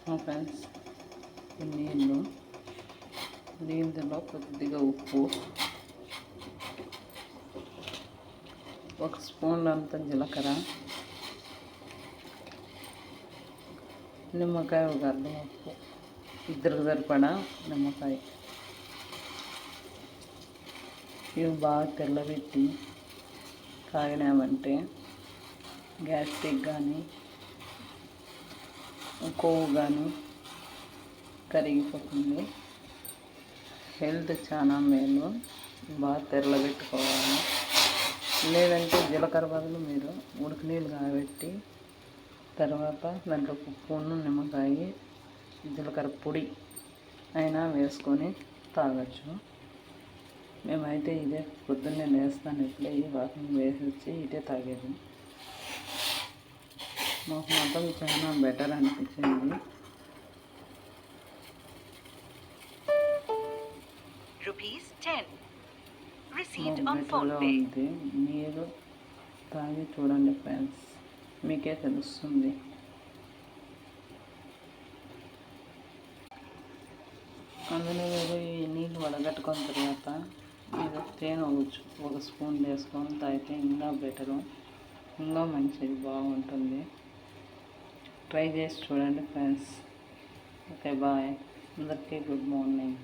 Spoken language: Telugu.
ఫ్రెండ్స్ నీళ్ళు దీంట్లో కొద్దిగా ఉప్పు ఒక స్పూన్ అంత జీలకర్ర నిమ్మకాయ ఒక అర్థం ఉప్పు ఇద్దరికి సరిపడా నిమ్మకాయ. ఇవి బాగా తెల్లబెట్టి తాగినామంటే గ్యాస్ట్రిక్ కానీ కొవ్వు కరిగిపోతుంది. హెల్త్ చాలా మేలు. బాగా తెరలబెట్టుకోవాలి లేదంటే జీలకర్ర బదులు మీరు ఉడికి నీళ్ళు కాబెట్టి తర్వాత దాంట్లో ఉప్పును నిమ్మకాయ జీలకర్ర పొడి అయినా వేసుకొని తాగొచ్చు. మేమైతే ఇదే పొద్దున్నే లేస్తాను ఇట్లే ఈ వాకింగ్ వేసి వచ్చి ఇదే తాగేది. మాకు మాత్రం చాలా బెటర్ అనిపించింది. Rupees 10 received మాకు on బెటర్గా phone pay. ఉంది. మీరు తాగి చూడండి ఫ్రెండ్స్ మీకే తెలుస్తుంది. అందులో మీరు ఈ నీళ్ళు వడగట్టుకున్న తర్వాత మీరు తేనె ఒక స్పూన్ వేసుకొని తాగితే ఇంకా బెటరు. ఇంకా మంచిది బాగుంటుంది. ట్రై చేసి చూడండి ఫ్రెండ్స్ ఓకే బాయ్ అందరికీ గుడ్ మార్నింగ్